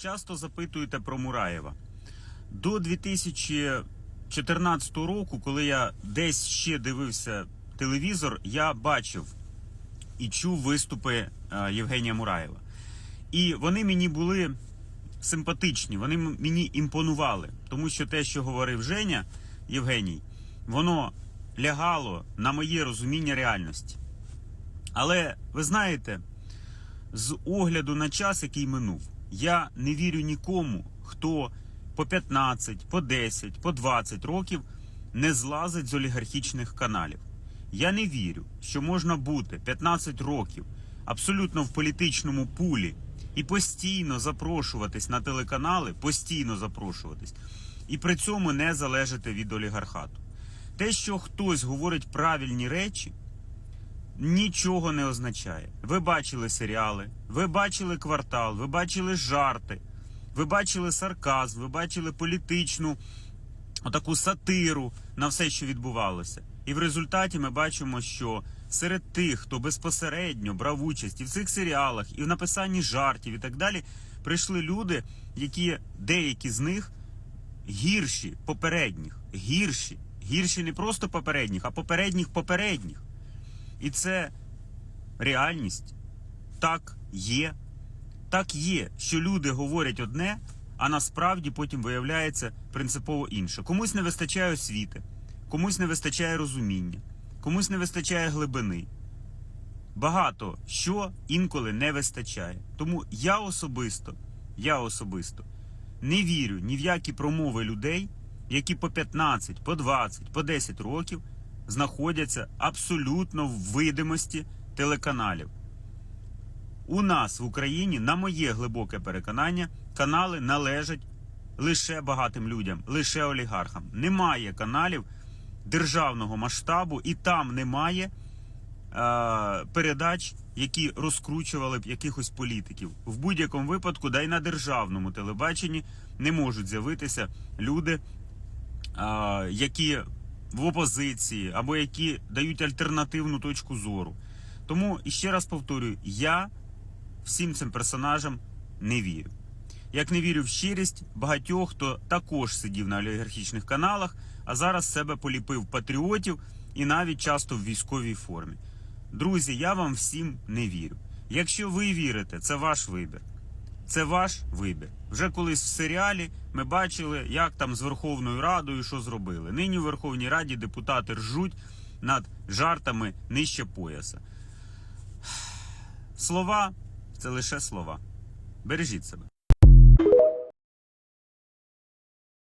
Часто запитуєте про Мураєва. До 2014 року, коли я десь ще дивився телевізор, я бачив і чув виступи е, Євгенія Мураєва. І вони мені були симпатичні, вони мені імпонували, тому що те, що говорив Женя Євгеній, воно лягало на моє розуміння реальності. Але ви знаєте, з огляду на час, який минув, я не вірю нікому, хто по 15, по 10, по 20 років не злазить з олігархічних каналів. Я не вірю, що можна бути 15 років абсолютно в політичному пулі і постійно запрошуватись на телеканали, постійно запрошуватись, і при цьому не залежати від олігархату. Те, що хтось говорить правильні речі, нічого не означає. Ви бачили серіали, ви бачили квартал, ви бачили жарти, ви бачили сарказм, ви бачили політичну отаку сатиру на все, що відбувалося. І в результаті ми бачимо, що серед тих, хто безпосередньо брав участь і в цих серіалах, і в написанні жартів, і так далі, прийшли люди, які деякі з них гірші попередніх, гірші, гірші не просто попередніх, а попередніх попередніх. І це реальність. Так є. Так є, що люди говорять одне, а насправді потім виявляється принципово інше. Комусь не вистачає освіти, комусь не вистачає розуміння, комусь не вистачає глибини. Багато що інколи не вистачає. Тому я особисто, я особисто не вірю ні в які промови людей, які по 15, по 20, по 10 років знаходяться абсолютно в видимості телеканалів. У нас в Україні, на моє глибоке переконання, канали належать лише багатим людям, лише олігархам. Немає каналів державного масштабу, і там немає е, передач, які розкручували б якихось політиків. В будь-якому випадку, да й на державному телебаченні не можуть з'явитися люди, е, які в опозиції або які дають альтернативну точку зору. Тому іще раз повторюю, я всім цим персонажам не вірю. Як не вірю в щирість багатьох, хто також сидів на олігархічних каналах, а зараз себе поліпив патріотів і навіть часто в військовій формі. Друзі, я вам всім не вірю. Якщо ви вірите, це ваш вибір. Це ваш вибір. Вже колись в серіалі ми бачили, як там з Верховною Радою що зробили. Нині у Верховній Раді депутати ржуть над жартами нижче пояса. Слова це лише слова. Бережіть себе.